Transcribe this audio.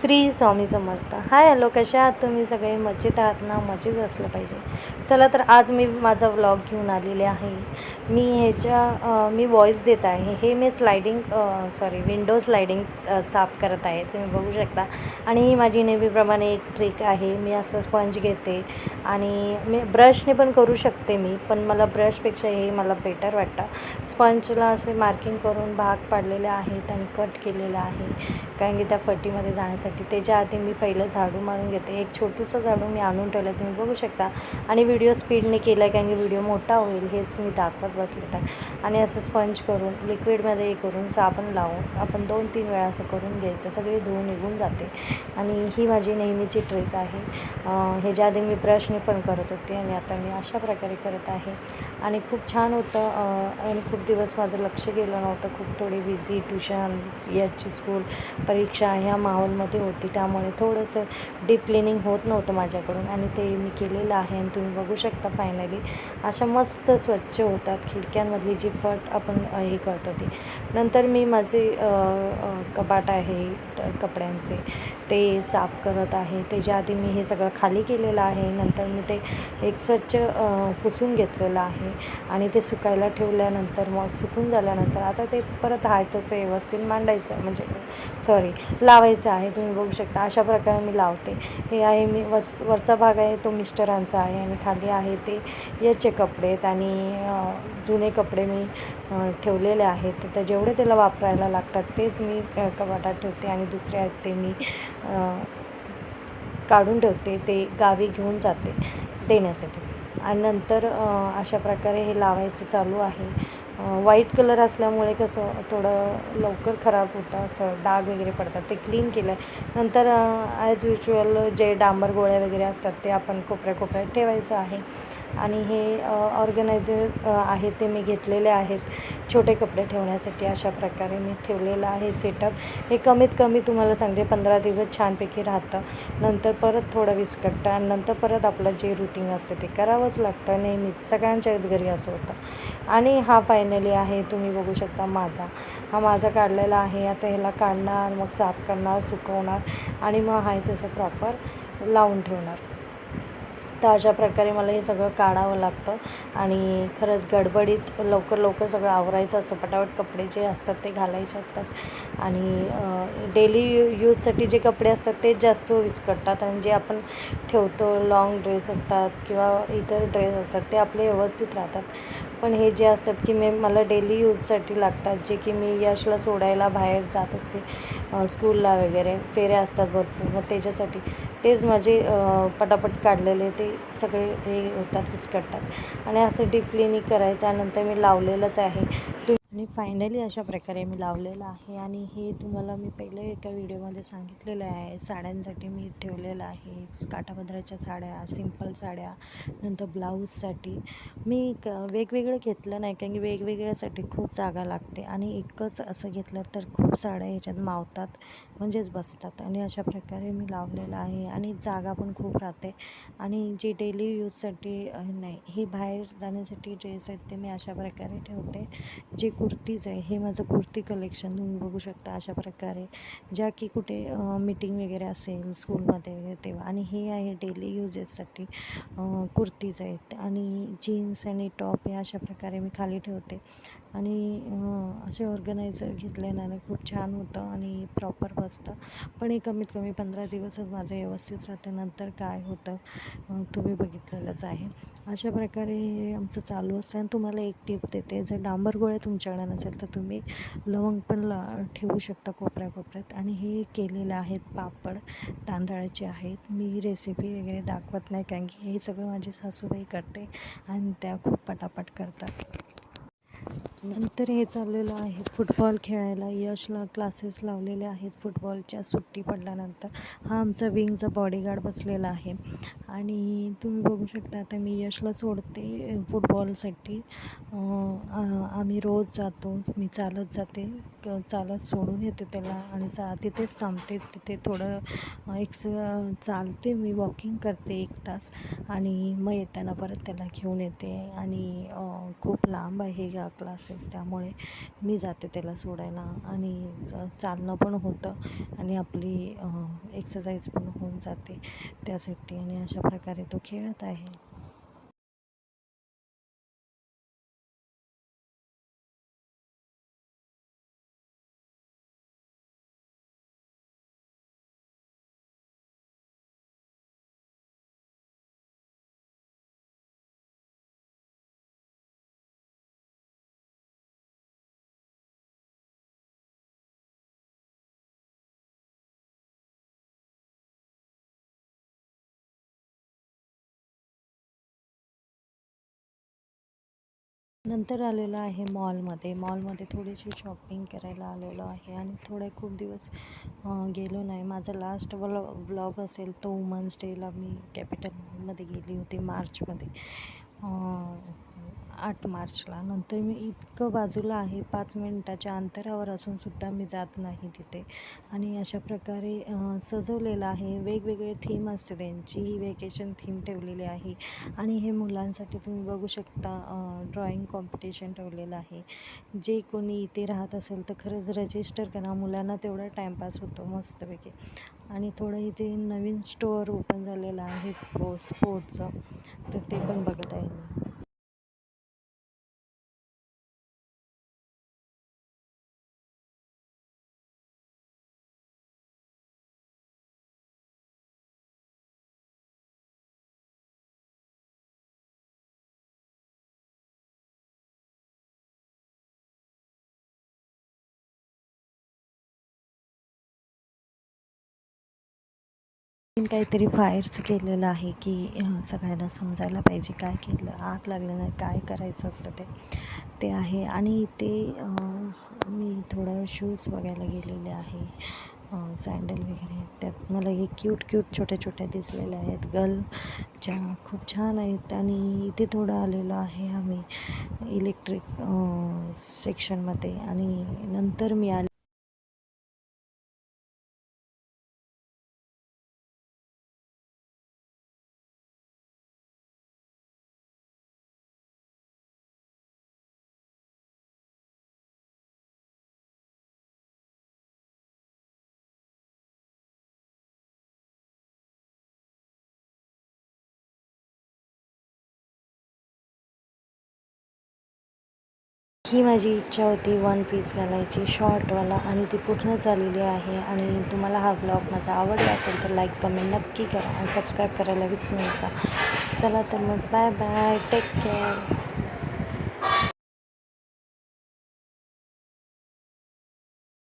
Shri Swami Samarth. Hi hello कशा आहात तुम्ही? सगळे मजेत आहात ना? मजेत असलं पाहिजे. चला तर आज मी माझा व्लॉग घेऊन आलेले आहे. मी ह्याच्या मी वॉईस देत आहे. हे मी स्लायडिंग सॉरी विंडो स्लायडिंग साफ करत आहे. तुम्ही बघू शकता. आणि ही माझी नेहमीप्रमाणे एक ट्रिक आहे. मी असं स्पंज घेते आणि मी ब्रशने पण करू शकते मी पण मला ब्रशपेक्षा हे मला बेटर वाटतं. स्पंजला असे मार्किंग करून भाग पाडलेले आहेत आणि कट केलेलं आहे. कारण की त्या फटीमध्ये जाण्यासाठी त्याच्या आधी मी पहिलं झाडू मारून घेते एक छोटूसं झाडू मी आणून ठेवलं तुम्ही बघू शकता. आणि व्हिडिओ स्पीडने केला आहे कारण की व्हिडिओ मोठा होईल हेच मी दाखवत बसले तर. आणि असं स्पंज करून लिक्विडमध्ये हे करून साबण लावून आपण दोन तीन वेळा असं करून घ्यायचं सगळी धूळ निघून जाते. आणि ही माझी नेहमीची ट्रिक आहे. ह्याच्या आधी मी ब्रशने पण करत होते आणि आता मी अशा प्रकारे करत आहे. आणि खूप छान होतं आणि खूप दिवस माझं लक्ष गेलं नव्हतं खूप थोडी बिझी ट्युशन याची स्कूल परीक्षा ह्या माहोलमध्ये. होती. त्यामुळे थोडंसं डीप क्लिनिंग होत नव्हतं माझ्याकडून आणि ते मी केलेलं आहे आणि तुम्ही बघू शकता फायनली अशा मस्त स्वच्छ होतात खिडक्यांमधली जी फट आपण हे करतो ती. नंतर मी माझे कपाट आहे ट- कपड्यांचे ते साफ करत आहे. त्याच्या आधी मी हे सगळं खाली केलेलं आहे. नंतर मी ते एक स्वच्छ पुसून घेतलेलं आहे. आणि ते सुकायला ठेवल्यानंतर मग सुकून झाल्यानंतर आता ते परत आहे तसं व्यवस्थित मांडायचं म्हणजे सॉरी लावायचं आहे. तुम्ही बघू शकता अशा प्रकारे मी लावते. हे आहे मी वरच वरचा भाग आहे तो मिस्टरांचा आहे आणि खाली आहे ते याचे कपडे आहेत. आणि जुने कपडे मी ठेवलेले आहेत. तर जेवढे त्याला वापरायला लागतात तेच मी कपाटात ठेवते आणि दुसरे आहेत ते मी काढून ठेवते ते गावी घेऊन जाते देण्यासाठी. आणि नंतर अशा प्रकारे हे लावायचं चालू आहे. व्हाईट कलर असल्यामुळे कसं थोडं लवकर खराब होतं असं डाग वगैरे पडतात. ते क्लीन केलं आहे नंतर ॲज युज्युअल जे डांबर गोळ्या वगैरे असतात ते आपण कोपऱ्या कोपऱ्यात ठेवायचं आहे. आणि हे ऑर्गनायझर आहे ते मी घेतलेले आहेत. छोटे कपडे ठेवण्यासाठी अशा प्रकारे मी ठेवलेलं आहे सेटअप हे कमीत कमी तुम्हाला सांगते पंधरा दिवस छानपैकी राहतं. नंतर परत थोडं विस्कटतं आणि नंतर परत आपलं जे रुटीन असतं ते करावंच लागतं. नेहमीच सगळ्यांच्याच घरी असं होतं. आणि हा फायनली आहे तुम्ही बघू शकता माझा. हा माझा काढलेला आहे. आता ह्याला काढणार मग साफ करणार सुकवणार आणि मग आहे तसं प्रॉपर लावून ठेवणार. तर अशा प्रकारे मला हे सगळं काढावं लागतं. आणि खरंच गडबडीत लवकर लवकर सगळं आवरायचं असतं. पटापट कपडे जे असतात ते घालायचे असतात. आणि डेली यूजसाठी जे कपडे असतात ते जास्त विस्कटतात आणि जे आपण ठेवतो लाँग ड्रेस असतात किंवा इतर ड्रेस असतात ते आपले व्यवस्थित राहतात. पण हे जे असतात की मी मला डेली यूजसाठी लागतात जे की मी यशला सोडायला बाहेर जात असते स्कूलला वगैरे फेऱ्या असतात भरपूर मग त्याच्यासाठी तेच माझे पटापट काढलेले ते सगळे हे होतात विस्कटतात. आणि असं डीप क्लिनिक करायचं नंतर मी लावलेलंच आहे. आणि फायनली अशा प्रकारे मी लावलेलं आहे. आणि हे तुम्हाला मी पहिले एका व्हिडिओमध्ये सांगितलेलं आहे. साड्यांसाठी मी ठेवलेलं आहे. काठापदराच्या साड्या सिंपल साड्या नंतर ब्लाऊजसाठी. मी क वेगवेगळं घेतलं नाही कारण की वेगवेगळ्यासाठी खूप जागा लागते. आणि एकच असं घेतलं तर खूप साड्या ह्याच्यात मावतात म्हणजेच बसतात. आणि अशा प्रकारे मी लावलेलं आहे. आणि जागा पण खूप राहते. आणि जे डेली यूजसाठी नाही हे बाहेर जाण्यासाठी ड्रेस आहेत ते मी अशा प्रकारे ठेवते. जे कुर्तीज आहे. हे माझं कुर्ती कलेक्शन तुम्ही बघू शकता अशा प्रकारे. ज्या की कुठे मीटिंग वगैरे असेल स्कूलमध्ये वगैरे तेव्हा. आणि हे आहे डेली युजेससाठी कुर्तीज आहेत. आणि जीन्स आणि टॉप हे अशा प्रकारे मी खाली ठेवते. आणि असे ऑर्गनायझर घेतल्यानं खूप छान होतं आणि प्रॉपर बसतं. पण हे कमीत कमी पंधरा दिवसच माझं व्यवस्थित राहते. नंतर काय होतं तुम्ही बघितलेलंच आहे. अशा प्रकारे हे आमचं चालू असतं. आणि तुम्हाला एक टिप देते. जर डांबर गोळ्या तुमच्याकडे नसेल तर तुम्ही लवंग पण ला ठेवू शकता कोपऱ्या कोपऱ्यात आणि हे केलेलं आहेत पापड तांदळाचे आहेत. मी रेसिपी वगैरे दाखवत नाही कारण की हे सगळं माझी सासूबाई करते आणि त्या खूप पटापट करतात. नंतर हे चाललेलं आहे फुटबॉल खेळायला. यशला क्लासेस लावलेले आहेत फुटबॉलच्या सुट्टी पडल्यानंतर. हा आमचा विंगचा बॉडीगार्ड बसलेला आहे. आणि तुम्ही बघू शकता आता मी यशला सोडते फुटबॉलसाठी आम्ही रोज जातो मी चालत जाते क- चालत सोडून येते त्याला आणि चा तिथेच थांबते तिथे थोडं एक्स एक चालते मी वॉकिंग करते एक तास आणि मग येताना परत त्याला घेऊन येते. आणि खूप लांब आहे हा क्लासेस असतेच त्यामुळे मी जाते त्याला सोडायला आणि चालणं पण होतं आणि आपली एक्सरसाइज पण होऊन जाते त्यासाठी आणि अशा प्रकारे तो खेळत आहे. नंतर आलेलो आहे मॉलमध्ये. मॉलमध्ये थोडीशी शॉपिंग करायला आलेलो आहे आणि थोडे खूप दिवस गेलो नाही. माझा लास्ट व्ल ब्लॉग असेल तो वुमन्स डेला मी कॅपिटलमध्ये गेली होती मार्चमध्ये. आठ मार्चला. नंतर मी इतकं बाजूला आहे पाच मिनटाच्या अंतरावर असूनसुद्धा मी जात नाही तिथे. आणि अशा प्रकारे सजवलेलं आहे. वेगवेगळे थीम असते त्यांची ही वेकेशन थीम ठेवलेली आहे. आणि हे मुलांसाठी तुम्ही बघू शकता ड्रॉइंग कॉम्पिटिशन ठेवलेलं आहे. जे कोणी इथे राहत असेल तर खरंच रजिस्टर करा. मुलांना तेवढा टाईमपास होतो मस्तपैकी. आणि थोडं इथे नवीन स्टोअर ओपन झालेलं आहे स्पो स्पोर्टचं तर ते पण बघत आहे काहीतरी फायरचं केलेलं आहे की सगळ्यांना समजायला पाहिजे काय केलं आग लागल्यानं काय करायचं असतं ते. ते आहे. आणि ते मी थोडं शूज बघायला गेलेले आहे सँडल वगैरे. त्यात मला हे क्यूट क्यूट छोट्या छोट्या दिसलेल्या आहेत. गर्लच्या खूप छान आहेत. आणि इथे थोडं आलेलो आहे आम्ही इलेक्ट्रिक सेक्शनमध्ये आणि नंतर मी आले ही माझी इच्छा होती वन पीस घालायची शॉर्टवाला आणि ती पूर्ण झालेली आहे. आणि तुम्हाला हा ब्लॉग माझा आवडला असेल तर लाईक कमेंट नक्की करा आणि सबस्क्राईब करायला विसरू नका. चला तर मग बाय बाय टेक केअर